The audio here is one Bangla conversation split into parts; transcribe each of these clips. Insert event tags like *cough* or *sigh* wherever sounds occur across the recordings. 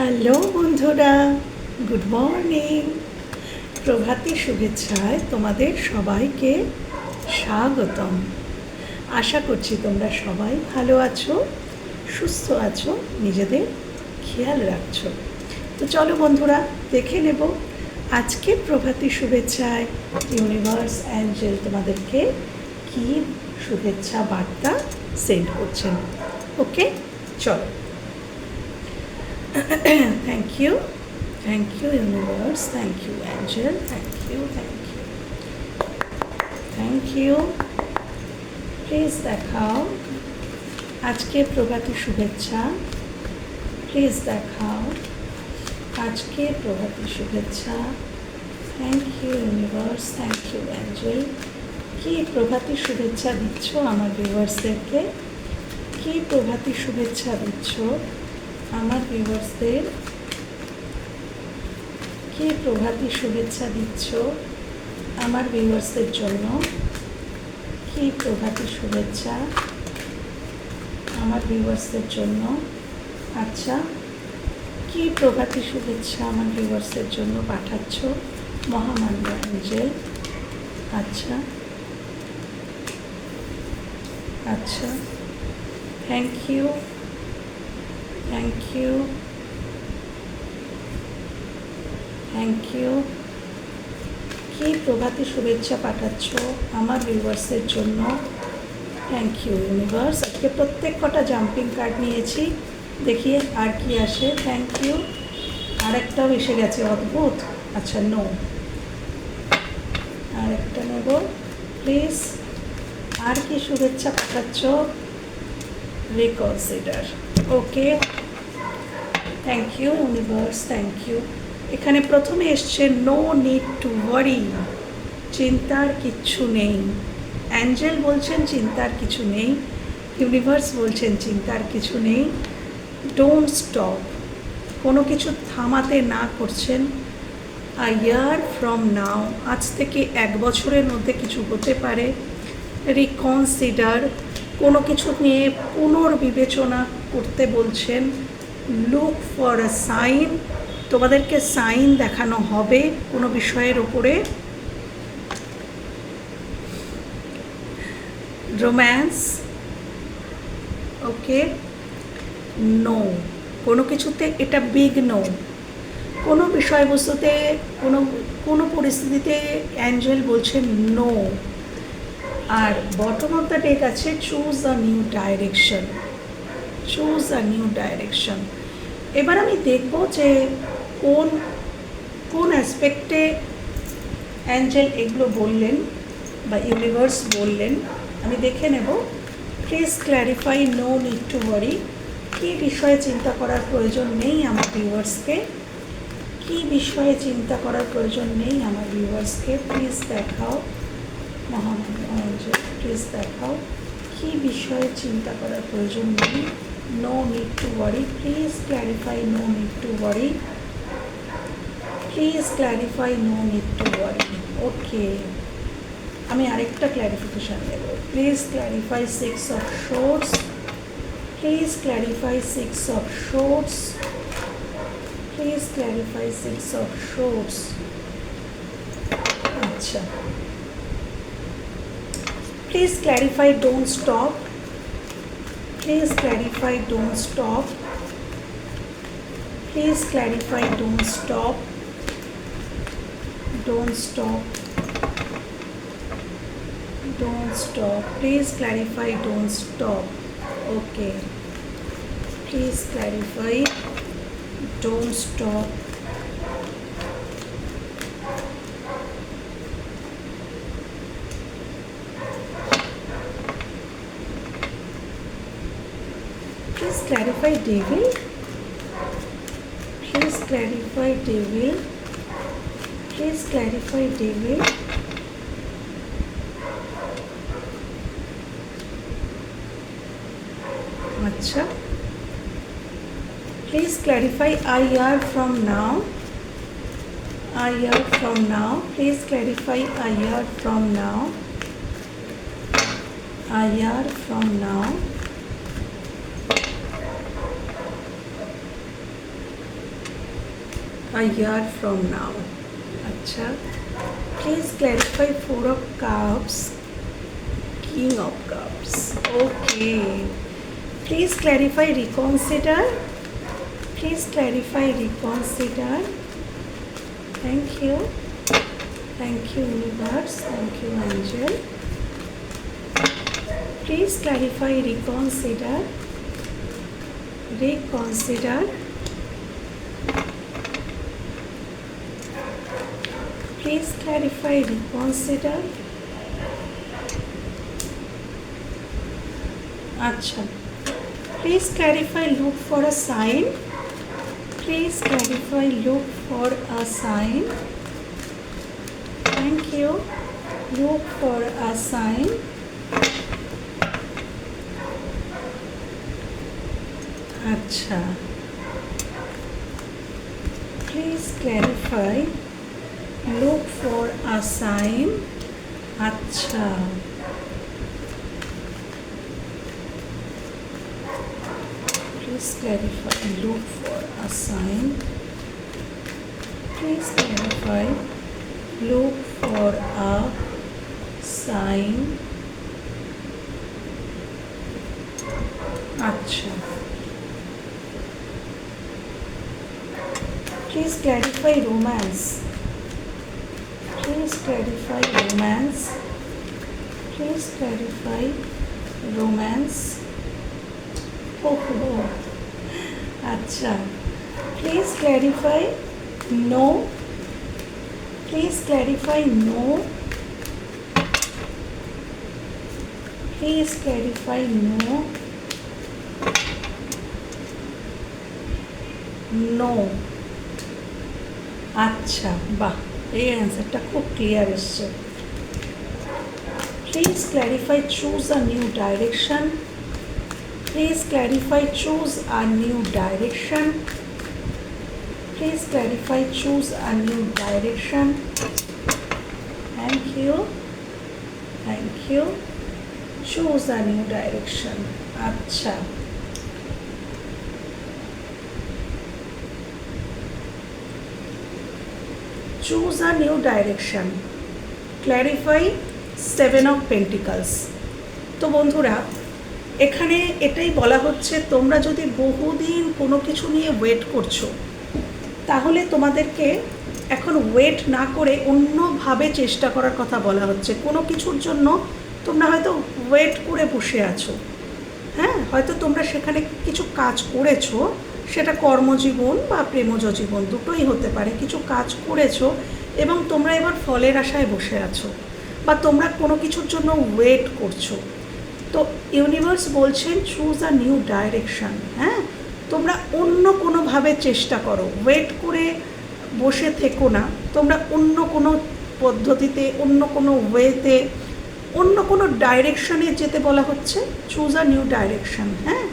হ্যালো বন্ধুরা, গুড মর্নিং। প্রভাতী শুভেচ্ছায় তোমাদের সবাইকে স্বাগতম। আশা করছি তোমরা সবাই ভালো আছো, সুস্থ আছো, নিজেদের খেয়াল রাখছো। তো চলো বন্ধুরা, দেখে নেব আজকে প্রভাতী শুভেচ্ছায় ইউনিভার্স অ্যাঞ্জেল তোমাদেরকে কী শুভেচ্ছা বার্তা সেন্ড করছেন। ওকে চলো। *coughs* thank you. Thank you universe thank you, angel. Thank you thank you. Thank you. Please দেখাও. আজকে প্রভাতী শুভেচ্ছা। প্লিজ দেখাও। আজকে প্রভাতী শুভেচ্ছা। Thank you universe thank you angel কি প্রভাতী শুভেচ্ছা দিচ্ছ আমার ভিউয়ার্সদেরকে কি প্রভাতী শুভেচ্ছা দিচ্ছ? আমার ভিউয়ার্সদের কি প্রভাতী শুভেচ্ছা দিচ্ছ আমার ভিউয়ার্সদের জন্য? কি প্রভাতী শুভেচ্ছা আমার ভিউয়ার্সদের জন্য? আচ্ছা কি প্রভাতী শুভেচ্ছা আমার ভিউয়ার্সদের জন্য পাঠাচ্ছ? মহামান্য অ্যাঞ্জেল। আচ্ছা আচ্ছা thank you thank you thank you কি প্রভাতী শুভেচ্ছা পাঠাচ্ছ আমার ভিউয়ার্সের জন্য? থ্যাংক ইউ ইউনিভার্স আজকে প্রত্যেক কটা জাম্পিং কার্ড নিয়েছি। দেখি আর কি আসে। থ্যাংক ইউ আরেকটাও এসে গেছে, অদ্ভুত। আচ্ছা নো আরেকটা নেব প্লিজ আর কি শুভেচ্ছা পাঠাচ্ছ? Reconsider okay thank you universe thank you এখানে প্রথমে এসছে নো নিড টু ওয়ারি চিন্তার কিচ্ছু নেই। অ্যাঞ্জেল বলছেন, চিন্তার কিছু নেই। ইউনিভার্স বলছেন, চিন্তার কিছু নেই। ডোন্ট স্টপ কোনো কিছু থামাতে না করছেন। আ ইয়ার ফ্রম নাও আজ থেকে এক বছরের মধ্যে কিছু হতে পারে। রিকনসিডার কোনো কিছু নিয়ে পুনর্বিবেচনা করতে বলছেন। লুক ফর আ সাইন তোমাদেরকে সাইন দেখানো হবে কোনো বিষয়ের ওপরে রোম্যান্স ওকে নো কোনো কিছুতে এটা বিগ নো কোনো বিষয়বস্তুতে, কোনো কোনো পরিস্থিতিতে অ্যাঞ্জেল বলছে নো আর বটম অফ দ্য ডেক আছে choose a new direction choose a new direction এবার আমি দেখব যে কোন কোন অ্যাসপেক্টে অ্যাঞ্জেল এগুলো বললেন বা ইউনিভার্স বললেন। আমি দেখে নেব। Please clarify no need to worry কী বিষয়ে চিন্তা করার প্রয়োজন নেই আমার ভিউয়ার্সকে কী? বিষয়ে চিন্তা করার প্রয়োজন নেই আমার ভিউয়ার্সকে প্লিজ দেখাও। মহামান্য প্লিজ দেখাও। কী বিষয়ে চিন্তা করার প্রয়োজন নেই? No need to worry please clarify no need to worry please clarify no need to worry okay আমি আরেকটা clarification Dev. Please clarify six of swords please clarify six of swords please clarify six of swords আচ্ছা। Please clarify don't stop Please clarify, don't stop. Please clarify, don't stop. Don't stop. Don't stop. Please clarify, don't stop. Okay. Please clarify, don't stop. Please clarify devil. Please clarify devil. Please clarify devil. Acha. Please clarify IR from now. IR from now. Please clarify IR from now. IR from now. A year from now. Acha. Please clarify Four of Cups, King of Cups. Okay. Please clarify reconsider. Please clarify reconsider. Thank you. Thank you, universe. Thank you, angel. Please clarify reconsider. Reconsider. Please clarify the consider. Achha. Please clarify look for a sign. Please clarify look for a sign. Thank you. Look for a sign. Achha. Please clarify look for a sign. আচ্ছা Please clarify look for a sign. Please clarify look for a sign. আচ্ছা Please clarify romance. Please clarify romance. Please clarify romance. Oh, *laughs* acha. Please clarify no. Please clarify no. Please clarify no. No. अच्छा ba. এই অ্যান্সারটা খুব ক্লিয়ার এসছে। Please clarify choose a new direction please clarify choose a new direction please clarify choose a new direction thank you thank you choose a new direction আচ্ছা choose a new direction. Clarify seven of pentacles. তো বন্ধুরা, এখানে এটাই বলা হচ্ছে, তোমরা যদি বহুদিন কোনো কিছু নিয়ে ওয়েট করছ, তাহলে তোমাদেরকে এখন ওয়েট না করে অন্যভাবে চেষ্টা করার কথা বলা হচ্ছে। কোনো কিছুর জন্য তোমরা হয়তো ওয়েট করে বসে আছো। হ্যাঁ হয়তো তোমরা সেখানে কিছু কাজ করেছ সেটা কর্মজীবন বা প্রেমজ জীবন, দুটোই হতে পারে। কিছু কাজ করেছ এবং তোমরা এবার ফলের আশায় বসে আছো বা তোমরা কোনো কিছুর জন্য ওয়েট করছ। তো ইউনিভার্স বলছেন চুজ আ নিউ ডাইরেকশান হ্যাঁ? তোমরা অন্য কোনোভাবে চেষ্টা করো। ওয়েট করে বসে থেকো না। তোমরা অন্য কোনো পদ্ধতিতে, অন্য কোনো ওয়েতে অন্য কোনো ডাইরেকশানে যেতে বলা হচ্ছে। চুজ আ নিউ ডাইরেকশন হ্যাঁ?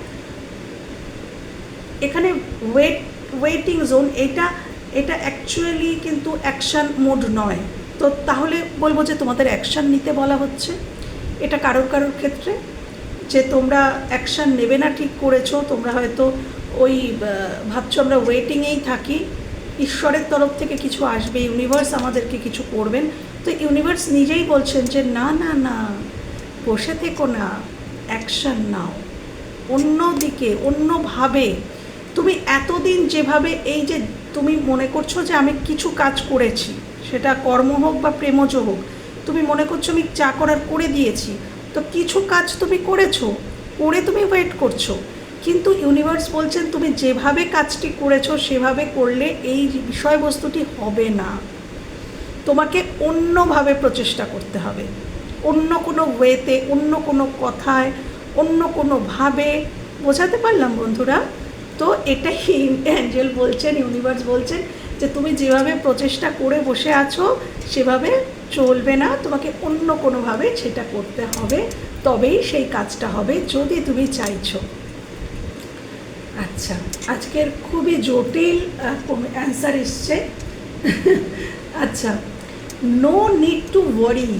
এখানে ওয়েট ওয়েটিং জোন এটা এটা অ্যাকচুয়ালি কিন্তু অ্যাকশান মোড নয়। তো তাহলে বলব যে তোমাদের অ্যাকশান নিতে বলা হচ্ছে। এটা কারোর কারোর ক্ষেত্রে। যে তোমরা অ্যাকশান নেবে না ঠিক করেছ, তোমরা হয়তো ওই ভাবছ আমরা ওয়েটিংয়েই থাকি। ঈশ্বরের তরফ থেকে কিছু আসবে ইউনিভার্স আমাদেরকে কিছু করবেন। তো ইউনিভার্স নিজেই বলছেন যে না না না, বসে থেকো না অ্যাকশান নাও। অন্যদিকে, অন্যভাবে তুমি এতদিন যেভাবে এই যে তুমি মনে করছ যে আমি কিছু কাজ করেছি, সেটা কর্ম হোক বা প্রেমজ হোক, তুমি মনে করছ আমি যা করার করে দিয়েছি, তো কিছু কাজ তুমি করেছ, করে তুমি ওয়েট করছ, কিন্তু ইউনিভার্স বলছেন তুমি যেভাবে কাজটি করেছ, সেভাবে করলে এই বিষয়বস্তুটি হবে না। তোমাকে অন্যভাবে প্রচেষ্টা করতে হবে, অন্য কোনো ওয়েতে অন্য কোনো কথায়, অন্য কোনোভাবে বোঝাতে পারলাম বন্ধুরা? তো এটাই অ্যাঞ্জেল বলছেন, ইউনিভার্স বলছেন যে তুমি যেভাবে প্রচেষ্টা করে বসে আছো, সেভাবে চলবে না, তোমাকে অন্য কোনোভাবে সেটা করতে হবে, তবেই সেই কাজটা হবে যদি তুমি চাইছো। আচ্ছা আজকের খুবই জটিল অ্যান্সার এসছে। আচ্ছা নো নিড টু ওয়ারি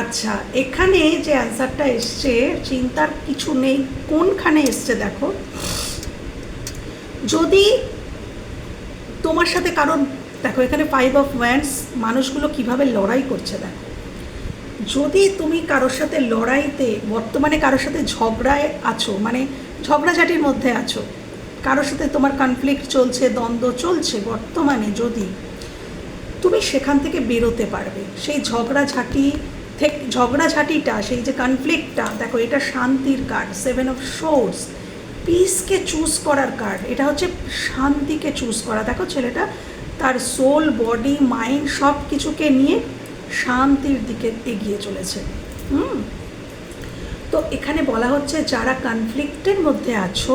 আচ্ছা এখানে যে অ্যান্সারটা এসছে, চিন্তার কিছু নেই, কোনখানে এসছে দেখো। যদি তোমার সাথে কারোর দেখো এখানে ফাইভ অফ ওয়ান্স মানুষগুলো কীভাবে লড়াই করছে দেখো। যদি তুমি কারোর সাথে লড়াইতে, বর্তমানে কারোর সাথে ঝগড়ায় আছো মানে ঝগড়াঝাটির মধ্যে আছো, কারোর সাথে তোমার কনফ্লিক্ট চলছে, দ্বন্দ্ব চলছে, বর্তমানে যদি তুমি সেখান থেকে বেরোতে পারবে, সেই ঝগড়াঝাটি থেকে ঝগড়াঝাটিটা, সেই যে কনফ্লিক্টটা দেখো এটা শান্তির কার্ড সেভেন অফ শোর্স পিসকে চুজ করার কার্ড এটা হচ্ছে শান্তিকে চুজ করা। দেখো ছেলেটা তার সোল বডি মাইন্ড সব কিছুকে নিয়ে শান্তির দিকে এগিয়ে চলেছে। হুম? তো এখানে বলা হচ্ছে যারা কনফ্লিক্টের মধ্যে আছো,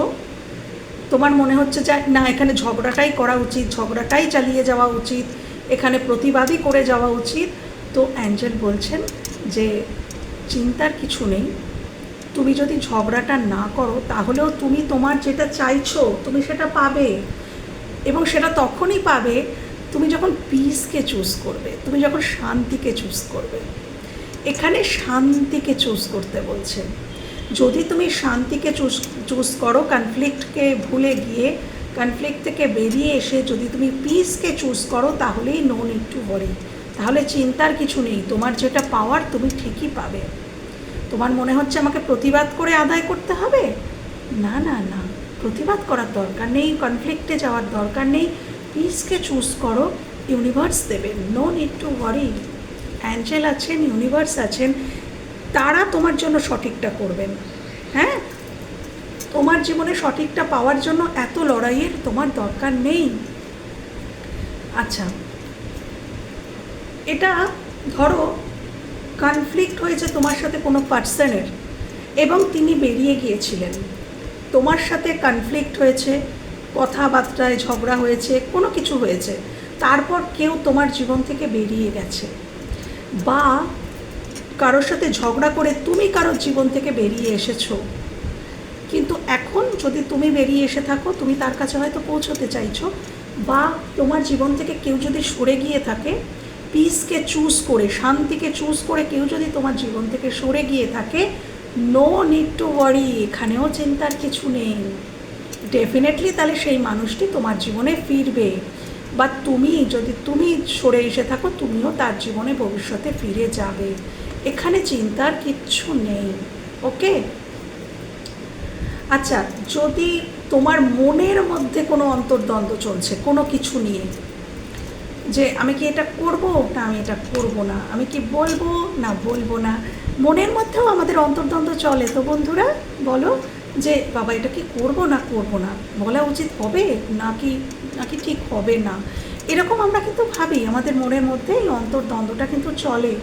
তোমার মনে হচ্ছে যে না, এখানে ঝগড়াটাই করা উচিত, ঝগড়াটাই চালিয়ে যাওয়া উচিত, এখানে প্রতিবাদী করে যাওয়া উচিত। তো অ্যাঞ্জেল বলছেন যে চিন্তার কিছু নেই তুমি যদি ঝগড়াটা না করো, তাহলেও তুমি তোমার যেটা চাইছো, তুমি সেটা পাবে। এবং সেটা তখনই পাবে, তুমি যখন পিসকে চুজ করবে, তুমি যখন শান্তিকে চুজ করবে। এখানে শান্তিকে চুজ করতে বলছে। যদি তুমি শান্তিকে চুজ চুজ করো কনফ্লিক্টকে ভুলে গিয়ে কনফ্লিক্ট থেকে বেরিয়ে এসে যদি তুমি পিসকে চুজ করো, তাহলেই নো নিড টু তাহলে চিন্তার কিছু নেই, তোমার যেটা পাওয়ার তুমি ঠিকই পাবে। তোমার মনে হচ্ছে আমাকে প্রতিবাদ করে আদায় করতে হবে? না না না। প্রতিবাদ করার দরকার নেই কনফ্লিক্টে যাওয়ার দরকার নেই। পিসকে চুজ করো ইউনিভার্স দেবে। No need to worry angel আছেন ইউনিভার্স আছেন, তারা তোমার জন্য সঠিকটা করবেন হ্যাঁ? তোমার জীবনে সঠিকটা পাওয়ার জন্য এত লড়াইয়ের তোমার দরকার নেই। আচ্ছা। এটা ধরো কনফ্লিক্ট হয়েছে তোমার সাথে কোনো পার্সনের এবং তিনি বেরিয়ে গিয়েছিলেন। তোমার সাথে কনফ্লিক্ট হয়েছে, কথাবার্তায় ঝগড়া হয়েছে, কোনো কিছু হয়েছে। তারপর কেউ তোমার জীবন থেকে বেরিয়ে গেছে। বা কারোর সাথে ঝগড়া করে তুমি কারোর জীবন থেকে বেরিয়ে এসেছ। কিন্তু এখন যদি তুমি বেরিয়ে এসে থাকো, তুমি তার কাছে হয়তো পৌঁছতে চাইছো। বা তোমার জীবন থেকে কেউ যদি সরে গিয়ে থাকে পিসকে চুজ করে, শান্তিকে চুজ করে কেউ যদি তোমার জীবন থেকে সরে গিয়ে থাকে নো নিড টু ওয়ারি এখানেও চিন্তার কিছু নেই। ডেফিনেটলি তাহলে সেই মানুষটি তোমার জীবনে ফিরবে। বা তুমি, যদি তুমি সরে এসে থাকো, তুমিও তার জীবনে ভবিষ্যতে ফিরে যাবে। এখানে চিন্তার কিচ্ছু নেই ওকে আচ্ছা যদি তোমার মনের মধ্যে কোনো অন্তর্দ্বন্দ্ব চলছে, কোনো কিছু নিয়ে যে আমি কি এটা করব না আমি এটা করব না? আমি কি বলব না বলব না? মনের মধ্যেও আমাদের অন্তর্দ্বন্দ্ব চলে। তো বন্ধুরা, বলো যে বাবা, এটা কি করব না করব না? বলা উচিত হবে নাকি নাকি ঠিক হবে না? এরকম আমরা কিন্তু ভাবি। আমাদের মনের মধ্যে এই অন্তর্দ্বন্দ্বটা কিন্তু চলে।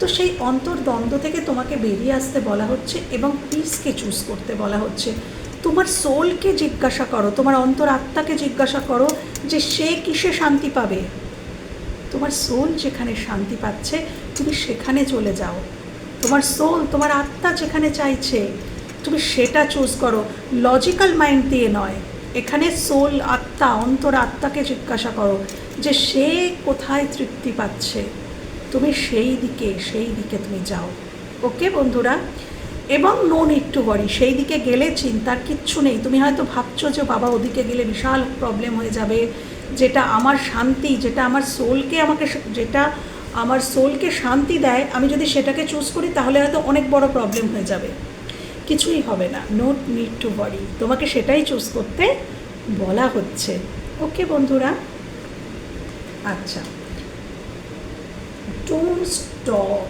তো সেই অন্তর্দ্বন্দ্ব থেকে তোমাকে বেরিয়ে আসতে বলা হচ্ছে এবং পিসকে চুজ করতে বলা হচ্ছে। তোমার সোলকে জিজ্ঞাসা করো, তোমার অন্তর আত্মাকে জিজ্ঞাসা করো যে সে কিসে শান্তি পাবে? তোমার সোল যেখানে শান্তি পাচ্ছে, তুমি সেখানে চলে যাও। তোমার সোল তোমার আত্মা যেখানে চাইছে, তুমি সেটা চুজ করো। লজিক্যাল মাইন্ড দিয়ে নয়। এখানে সোল আত্মা, অন্তর আত্মাকে জিজ্ঞাসা করো যে সে কোথায় তৃপ্তি পাচ্ছে। তুমি সেই দিকে সেই দিকে তুমি যাও। ওকে বন্ধুরা? এবং নো নিড টু সেই দিকে গেলে চিন্তার কিচ্ছু নেই। তুমি হয়তো ভাবছ যে বাবা ওদিকে গেলে বিশাল প্রবলেম হয়ে যাবে। যেটা আমার শান্তি, যেটা আমার সোলকে আমাকে যেটা আমার সোলকে শান্তি দেয়, আমি যদি সেটাকে চুজ করি, তাহলে হয়তো অনেক বড় প্রবলেম হয়ে যাবে। কিছুই হবে না। নোট নিড টু ওয়ারি তোমাকে সেটাই চুজ করতে বলা হচ্ছে। ওকে বন্ধুরা? আচ্ছা। ডোন্ট স্টপ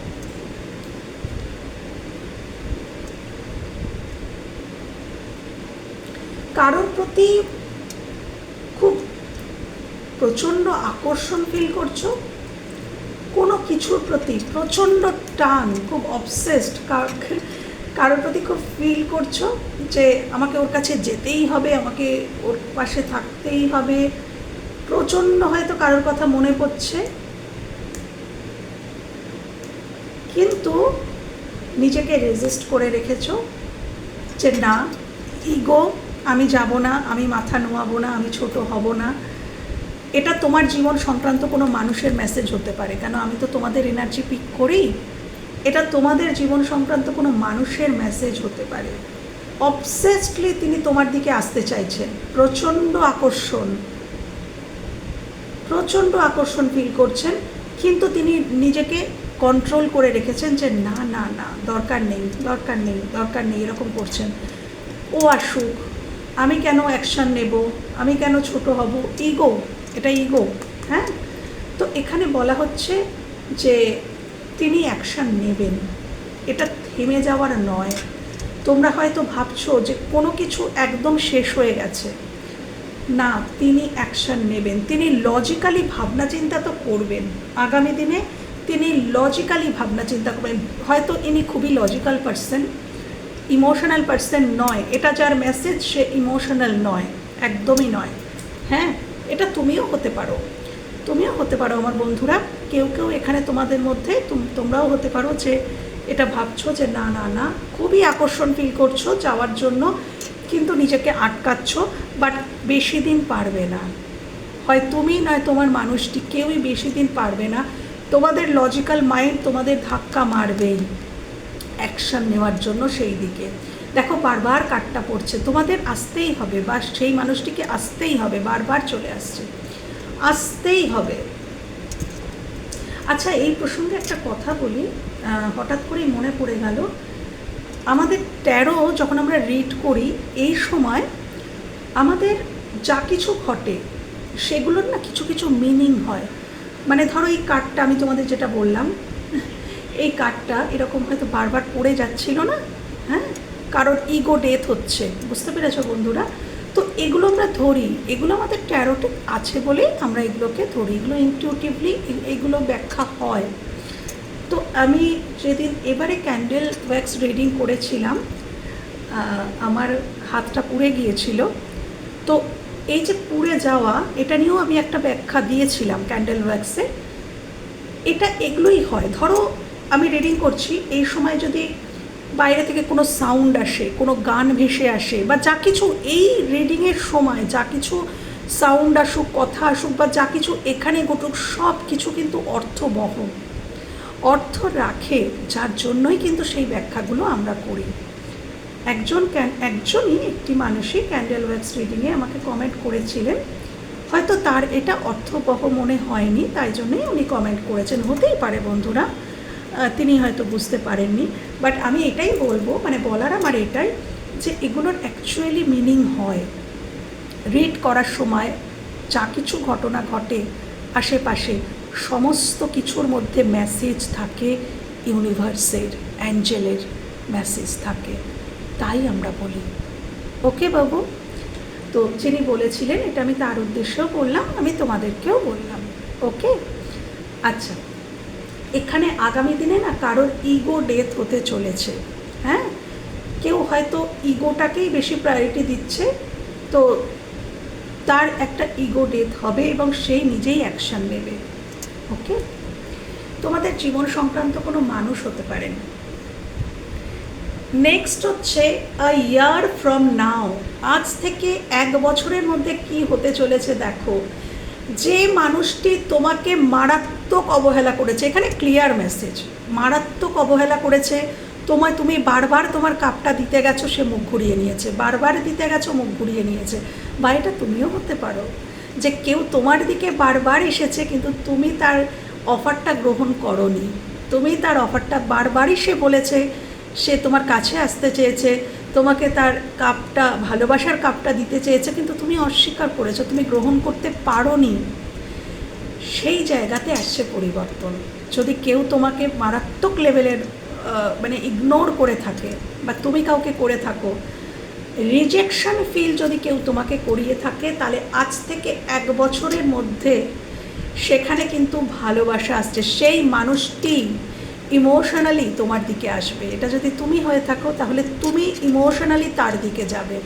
কারোর প্রতি প্রচণ্ড আকর্ষণ ফিল করছ? কোনো কিছুর প্রতি প্রচণ্ড টান, খুব অবসেসড কারোর প্রতি খুব ফিল করছ যে আমাকে ওর কাছে যেতেই হবে, আমাকে ওর পাশে থাকতেই হবে? প্রচণ্ড হয়তো কারোর কথা মনে পড়ছে। কিন্তু নিজেকে রেজিস্ট করে রেখেছো যে না ইগো আমি যাব না, আমি মাথা নোয়াবো না, আমি ছোট হব না। এটা তোমার জীবন সংক্রান্ত কোনো মানুষের মেসেজ হতে পারে। কেন আমি তো তোমাদের এনার্জি পিক করি এটা তোমাদের জীবন সংক্রান্ত কোনো মানুষের মেসেজ হতে পারে। অবসেসডলি তিনি তোমার দিকে আসতে চাইছেন। প্রচণ্ড আকর্ষণ। প্রচণ্ড আকর্ষণ ফিল করছেন, কিন্তু তিনি নিজেকে কন্ট্রোল করে রেখেছেন যে, না না না, দরকার নেই দরকার নেই দরকার নেই, এরকম করছেন। ও আসুক, আমি কেন অ্যাকশান নেব? আমি কেন ছোট হব? ইগো এটা ইগো হ্যাঁ? তো এখানে বলা হচ্ছে যে তিনি অ্যাকশান নেবেন। এটা থেমে যাওয়ার নয়। তোমরা হয়তো ভাবছ যে কোনো কিছু একদম শেষ হয়ে গেছে। না, তিনি অ্যাকশন নেবেন। তিনি লজিক্যালি ভাবনা চিন্তা তো করবেন। আগামী দিনে তিনি লজিক্যালি ভাবনা চিন্তা করবেন। হয়তো ইনি খুবই লজিক্যাল পার্সন ইমোশনাল পার্সন নয়। এটা যার মেসেজ সে ইমোশনাল নয়, একদমই নয়। হ্যাঁ? এটা তুমিও হতে পারো। তুমিও হতে পারো আমার বন্ধুরা। কেউ কেউ এখানে তোমাদের মধ্যে তুম- তোমরাও হতে পারো যে এটা ভাবছ যে না না না, খুবই আকর্ষণ ফিল করছ যাওয়ার জন্য, কিন্তু নিজেকে আটকাচ্ছ বাট বেশি দিন পারবে না। হয় তুমি নয় তোমার মানুষটি, কেউই বেশি দিন পারবে না। তোমাদের লজিক্যাল মাইন্ড তোমাদের ধাক্কা মারবেই। অ্যাকশন নেওয়ার জন্য সেই দিকে। দেখো, বারবার কাটটা পড়ছে। তোমাদের আসতেই হবে বা সেই মানুষটিকে আসতেই হবে, বারবার চলে আসছে। আসতেই হবে। আচ্ছা এই প্রসঙ্গে একটা কথা বলি। হঠাৎ করেই মনে পড়ে গেল, আমাদের ট্যারো যখন আমরা রিড করি, এই সময় আমাদের যা কিছু ঘটে, সেগুলোর না কিছু কিছু মিনিং হয়। মানে ধরো, এই কার্ডটা আমি তোমাদের যেটা বললাম, এই কার্ডটা এরকম হয়তো বারবার পড়ে যাচ্ছিল না? হ্যাঁ? কারোর ইগো ডেথ হচ্ছে। বুঝতে পেরেছ বন্ধুরা? তো এগুলো আমরা ধরি। এগুলো আমাদের ট্যারোটে আছে বলেই আমরা এগুলোকে ধরি। এগুলো ইনটিউটিভলি এগুলো ব্যাখ্যা হয়। তো আমি যেদিন এবারে ক্যান্ডেল ওয়্যাক্স রিডিং করেছিলাম আমার হাতটা পুড়ে গিয়েছিল। তো এই যে পুড়ে যাওয়া, এটা নিয়েও আমি একটা ব্যাখ্যা দিয়েছিলাম ক্যান্ডেল ওয়্যাক্সে এটা এগুলোই হয়। ধরো আমি রিডিং করছি, এই সময় যদি বাইরে থেকে কোনো সাউন্ড আসে, কোনো গান ভেসে আসে, বা যা কিছু এই রিডিংয়ের সময়, যা কিছু সাউন্ড আসুক, কথা আসুক, বা যা কিছু এখানে ঘটুক, সব কিছু কিন্তু অর্থবহ। অর্থ রাখে, যার জন্যই কিন্তু সেই ব্যাখ্যাগুলো আমরা করি। একজন একজনই একটি মানুষই ক্যান্ডেল ওয়েক্স রিডিংয়ে আমাকে কমেন্ট করেছিলেন। হয়তো তার এটা অর্থবহ মনে হয়নি, তাই জন্যই উনি কমেন্ট করেছেন। হতেই পারে বন্ধুরা তিনি হয়তো বুঝতে পারেননি। বাট আমি এটাই বলব মানে বলার আমার এটাই যে এগুলোর অ্যাকচুয়ালি মিনিং হয়। রিড করার সময় যা কিছু ঘটনা ঘটে, আশেপাশে সমস্ত কিছুর মধ্যে মেসেজ থাকে ইউনিভার্সের অ্যাঞ্জেলের মেসেজ থাকে। তাই আমরা বলি। ওকে বাবু? তো যিনি বলেছিলেন, এটা আমি তার উদ্দেশ্যেও বললাম, আমি তোমাদেরকেও বললাম। ওকে আচ্ছা। এখানে আগামী দিনে না কারোর ইগো ডেথ হতে চলেছে। হ্যাঁ? কেউ হয়তো ইগোটাকেই বেশি প্রায়োরিটি দিচ্ছে, তো তার একটা ইগো ডেথ হবে এবং সেই নিজেই অ্যাকশন নেবে। ওকে তোমাদের জীবন সংক্রান্ত কোনো মানুষ হতে পারেন। নেক্সট হচ্ছে আ ইয়ার ফ্রম নাও আজ থেকে এক বছরের মধ্যে কি হতে চলেছে দেখো। যে মানুষটি তোমাকে মারাত্মক অবহেলা করেছে, এখানে ক্লিয়ার মেসেজ মারাত্মক অবহেলা করেছে, তোমায় তুমি বারবার তোমার কাপটা দিতে গেছো, সে মুখ ঘুরিয়ে নিয়েছে, বারবার দিতে গেছো, মুখ ঘুরিয়ে নিয়েছে, বা এটা তুমিও হতে পারো, যে কেউ তোমার দিকে বারবার এসেছে, কিন্তু তুমি তার অফারটা গ্রহণ করনি, তুমি তার অফারটা বারবারই সে বলেছে, সে তোমার কাছে আসতে চেয়েছে তোমাকে তার কাপটা, ভালোবাসার কাপটা দিতে চেয়েছে, কিন্তু তুমি অস্বীকার করেছ, তুমি গ্রহণ করতে পারো নি সেই জায়গাতে আসছে পরিবর্তন। যদি কেউ তোমাকে মারাত্মক লেভেলের মানে ইগনোর করে থাকে, বা তুমি কাউকে করে থাকো রিজেকশন ফিল যদি কেউ তোমাকে করিয়ে থাকে, তাহলে আজ থেকে এক বছরের মধ্যে সেখানে কিন্তু ভালোবাসা আসছে। সেই মানুষটি ইমোশনালি তোমার দিকে আসবে। এটা যদি তুমি হয়ে থাকো, তাহলে তুমি ইমোশনালি তার দিকে যাবে।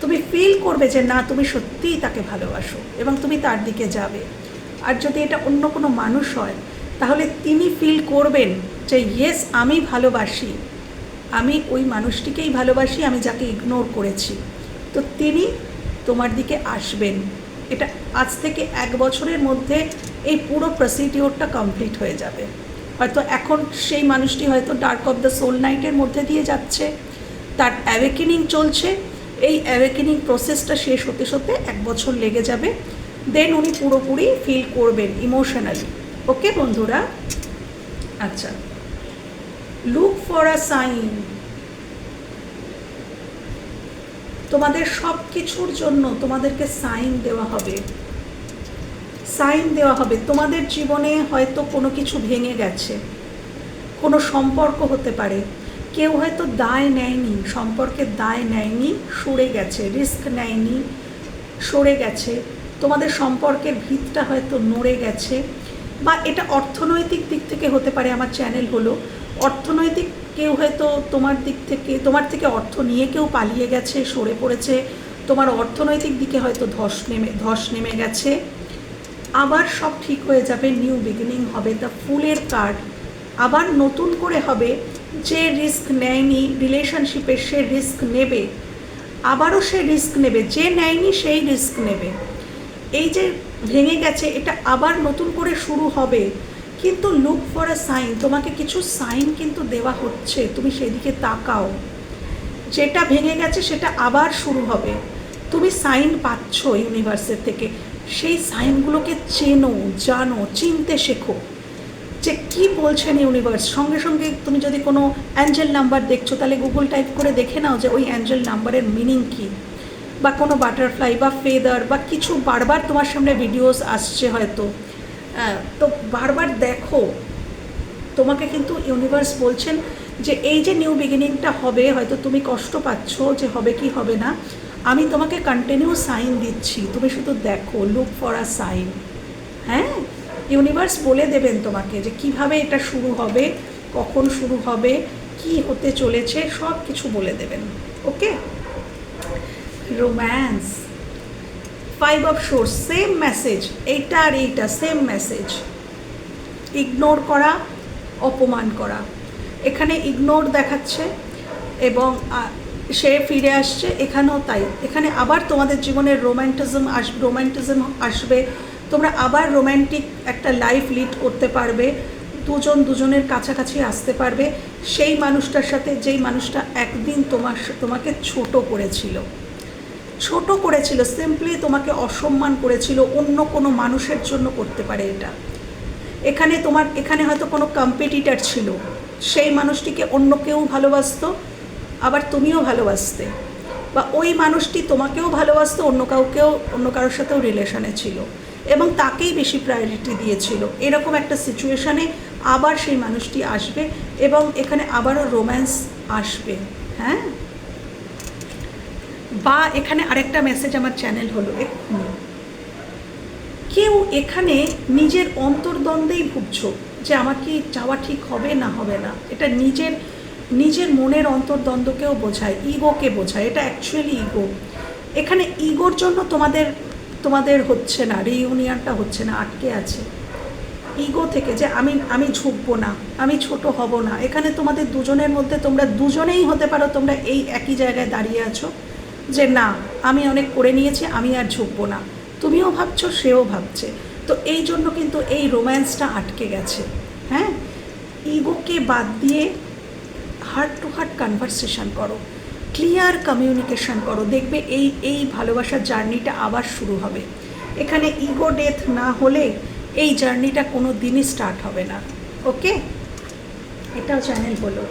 তুমি ফিল করবে যে, না, তুমি সত্যিই তাকে ভালোবাসো এবং তুমি তার দিকে যাবে। আর যদি এটা অন্য কোনো মানুষ হয়, তাহলে তিনি ফিল করবেন যে ইয়েস আমি ভালোবাসি। আমি ওই মানুষটিকেই ভালোবাসি, আমি যাকে ইগনোর করেছি। তো তিনি তোমার দিকে আসবেন। এটা আজ থেকে এক বছরের মধ্যে এই পুরো প্রসিডিওরটা কমপ্লিট হয়ে যাবে। হয়তো এখন সেই মানুষটি হয়তো ডার্ক অফ দ্য সোল নাইটের মধ্যে দিয়ে যাচ্ছে। তার অ্যাওয়েকেনিং চলছে। এই অ্যাওয়েকেনিং প্রসেসটা শেষ হতে হতে এক বছর লেগে যাবে। দেন উনি পুরোপুরি ফিল করবেন ইমোশনালি ওকে বন্ধুরা? আচ্ছা। লুক ফর আ সাইন তোমাদের সব কিছুর জন্য তোমাদেরকে সাইন দেওয়া হবে। সাইন দেওয়া হবে। তোমাদের জীবনে হয়তো কোনো কিছু ভেঙে গেছে। কোনো সম্পর্ক হতে পারে। কেউ হয়তো দায় নেয়নি সম্পর্কের দায় নেয়নি, সরে গেছে রিস্ক নেয়নি, সরে গেছে। তোমাদের সম্পর্কের ভিতটা হয়তো নড়ে গেছে। বা এটা অর্থনৈতিক দিক থেকে হতে পারে আমার চ্যানেল হলো। অর্থনৈতিক কেউ হয়তো তোমার দিক থেকে, তোমার থেকে অর্থ নিয়ে কেউ পালিয়ে গেছে, সরে পড়েছে। তোমার অর্থনৈতিক দিকে হয়তো ধস নেমে ধস নেমে গেছে। আবার সব ঠিক হয়ে যাবে নিউ বিগিনিং হবে দ্য ফুলের কার্ড। আবার নতুন করে হবে, যে রিস্ক নেয়নি রিলেশনশিপে সে রিস্ক নেবে, আবারও সে রিস্ক নেবে, যে নেয়নি সেই রিস্ক নেবে। এই যে ভেঙে গেছে, এটা আবার নতুন করে শুরু হবে। কিন্তু লুক ফর আ সাইন তোমাকে কিছু সাইন কিন্তু দেওয়া হচ্ছে, তুমি সেদিকে তাকাও। যেটা ভেঙে গেছে, সেটা আবার শুরু হবে। তুমি সাইন পাচ্ছ ইউনিভার্সের থেকে। সেই সাইনগুলোকে চেনো জানো চিনতে শেখো। যে কী বলছেন ইউনিভার্স সঙ্গে সঙ্গে তুমি যদি কোনো অ্যাঞ্জেল নাম্বার দেখছ তাহলে গুগল টাইপ করে দেখে নাও যে ওই অ্যাঞ্জেল নাম্বারের মিনিং কী। বা কোনো বাটারফ্লাই বা ফেদার বা কিছু বারবার তোমার সামনে ভিডিওস আসছে হয়তো। হ্যাঁ, তো বারবার দেখো। তোমাকে কিন্তু ইউনিভার্স বলছেন যে এই যে নিউ বিগিনিংটা হবে হয়তো তুমি কষ্ট পাচ্ছ যে হবে কি হবে না আমি তোমাকে কন্টিনিউ সাইন দিচ্ছি। তুমি শুধু দেখো লুক ফর আ সাইন হ্যাঁ? ইউনিভার্স বলে দেবেন তোমাকে যে কীভাবে এটা শুরু হবে, কখন শুরু হবে, কি হতে চলেছে, সব কিছু বলে দেবেন। Okay? Romance five of swords same message এইটা আর এইটা সেম মেসেজ ইগনোর করা, অপমান করা। এখানে ইগনোর দেখাচ্ছে এবং সে ফিরে আসছে, এখানেও তাই। এখানে আবার তোমাদের জীবনের রোম্যান্টিজম আস রোম্যান্টিজম আসবে। তোমরা আবার রোম্যান্টিক একটা লাইফ লিড করতে পারবে। দুজন দুজনের কাছাকাছি আসতে পারবে। সেই মানুষটার সাথে যেই মানুষটা একদিন তোমার তোমাকে ছোট করেছিল। ছোট করেছিল সিম্পলি তোমাকে অসম্মান করেছিল, অন্য কোনো মানুষের জন্য করতে পারে এটা। এখানে তোমার, এখানে হয়তো কোনো কম্পিটিটার ছিল। সেই মানুষটিকে অন্য কেউ ভালোবাসতো আবার তুমিও ভালোবাসতে। বা ওই মানুষটি তোমাকেও ভালোবাসতো, অন্য কাউকেও, অন্য কারোর সাথেও রিলেশনে ছিল। এবং তাকেই বেশি প্রায়োরিটি দিয়েছিল। এরকম একটা সিচুয়েশানে আবার সেই মানুষটি আসবে এবং এখানে আবারও রোম্যান্স আসবে। হ্যাঁ? বা এখানে আরেকটা মেসেজ আমার চ্যানেল হলো এক্ষুনি। কেউ এখানে নিজের অন্তর্দ্বন্দ্বেই ভুগছ যে আমার কি যাওয়া ঠিক হবে না হবে না? এটা নিজের নিজের মনের অন্তর্দ্বন্দ্বকেও বোঝায় ইগোকে বোঝায়। এটা অ্যাকচুয়ালি ইগো এখানে ইগোর জন্য তোমাদের তোমাদের হচ্ছে না রিইউনিয়নটা হচ্ছে না, আটকে আছে। ইগো থেকে যে আমি আমি ঝুঁকবো না, আমি ছোট হব না। এখানে তোমাদের দুজনের মধ্যে তোমরা দুজনেই হতে পারো, তোমরা এই একই জায়গায় দাঁড়িয়ে আছো যে না, আমি অনেক করে নিয়েছি, আমি আর ঝুঁকবো না। তুমিও ভাবছ, সেও ভাবছে। তো এই জন্য কিন্তু এই রোম্যান্সটা আটকে গেছে। হ্যাঁ? ইগোকে বাদ দিয়ে হার্ট টু হার্ট কনভারসেশন করো ক্লিয়ার কমিউনিকেশন করো, দেখবে এই এই ভালোবাসার জার্নিটা আবার শুরু হবে। এখানে ইগো ডেথ না হলে এই জার্নিটা কোনো দিনই স্টার্ট হবে না। ওকে? এটাও চ্যানেল বলো।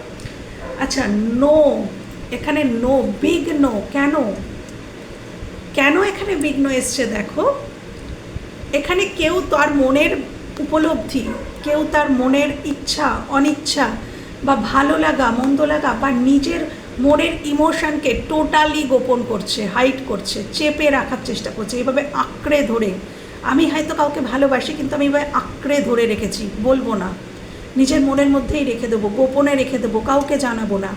আচ্ছা নো এখানে নো বিগ নো কেন? কেন এখানে বিঘ্ন এসছে দেখো? এখানে কেউ তার মনের উপলব্ধি, কেউ তার মনের ইচ্ছা, অনিচ্ছা বা ভালো লাগা, মন্দ লাগা, বা নিজের মনের ইমোশনকে টোটালি গোপন করছে হাইট করছে, চেপে রাখার চেষ্টা করছে, এভাবে আঁকড়ে ধরে। আমি হয়তো কাউকে ভালোবাসি, কিন্তু আমি এভাবে আঁকড়ে ধরে রেখেছি, বলব না। নিজের মনের মধ্যেই রেখে দেবো, গোপনে রেখে দেবো, কাউকে জানাব না।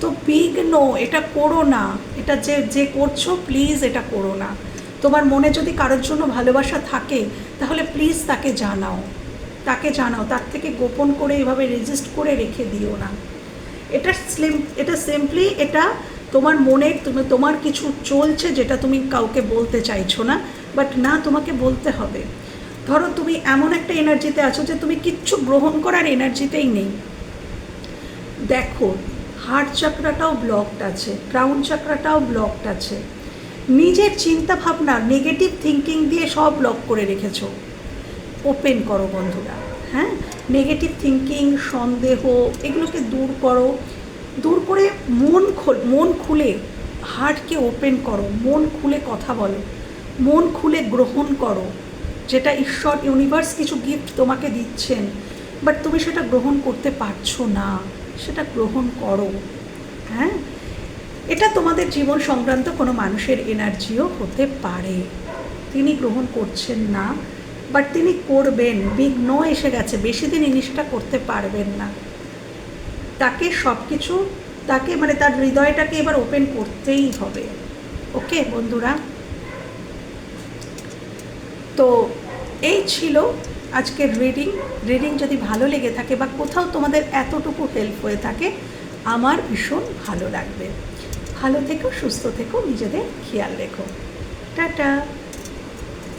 তো বিগ নো এটা করো না। এটা যে যে করছ প্লিজ এটা করো না। তোমার মনে যদি কারোর জন্য ভালোবাসা থাকে, তাহলে প্লিজ তাকে জানাও। তাকে জানাও, তার থেকে গোপন করে এভাবে রেজিস্ট করে রেখে দিও না। এটা স্লিম এটা সিম্পলি এটা তোমার মনে তুমি, তোমার কিছু চলছে যেটা তুমি কাউকে বলতে চাইছো না বাট না তোমাকে বলতে হবে। ধরো তুমি এমন একটা এনার্জিতে আছো যে তুমি কিচ্ছু গ্রহণ করার এনার্জিতেই নেই। দেখো হার্ট চাকরাটাও ব্লকড আছে ক্রাউন চাকরাটাও ব্লকড আছে। নিজের চিন্তা ভাবনা নেগেটিভ থিঙ্কিং দিয়ে সব ব্লক করে রেখেছো। ওপেন করো বন্ধুরা হ্যাঁ? নেগেটিভ থিঙ্কিং সন্দেহ, এগুলোকে দূর করো। দূর করে মন খোল মন খুলে হার্টকে ওপেন করো। মন খুলে কথা বলো। মন খুলে গ্রহণ করো, যেটা ঈশ্বর ইউনিভার্স কিছু গিফট তোমাকে দিচ্ছেন বাট তুমি সেটা গ্রহণ করতে পারছ না। সেটা গ্রহণ করো হ্যাঁ? এটা তোমাদের জীবন সংক্রান্ত কোনো মানুষের এনার্জিও হতে পারে। তিনি গ্রহণ করছেন না। বাট তিনি করবেন। বিঘ্ন এসে গেছে। বেশি দিন জিনিসটা করতে পারবেন না। তাকে সব কিছু তাকে মানে তার হৃদয়টাকে এবার ওপেন করতেই হবে। ওকে বন্ধুরা? তো এই ছিল আজকের রিডিং রিডিং যদি ভালো লেগে থাকে বা কোথাও তোমাদের এতটুকু হেল্প হয়ে থাকে, আমার ভীষণ ভালো লাগবে। ভালো থেকো, সুস্থ থেকো, নিজেদের খেয়াল রেখো। টাটা!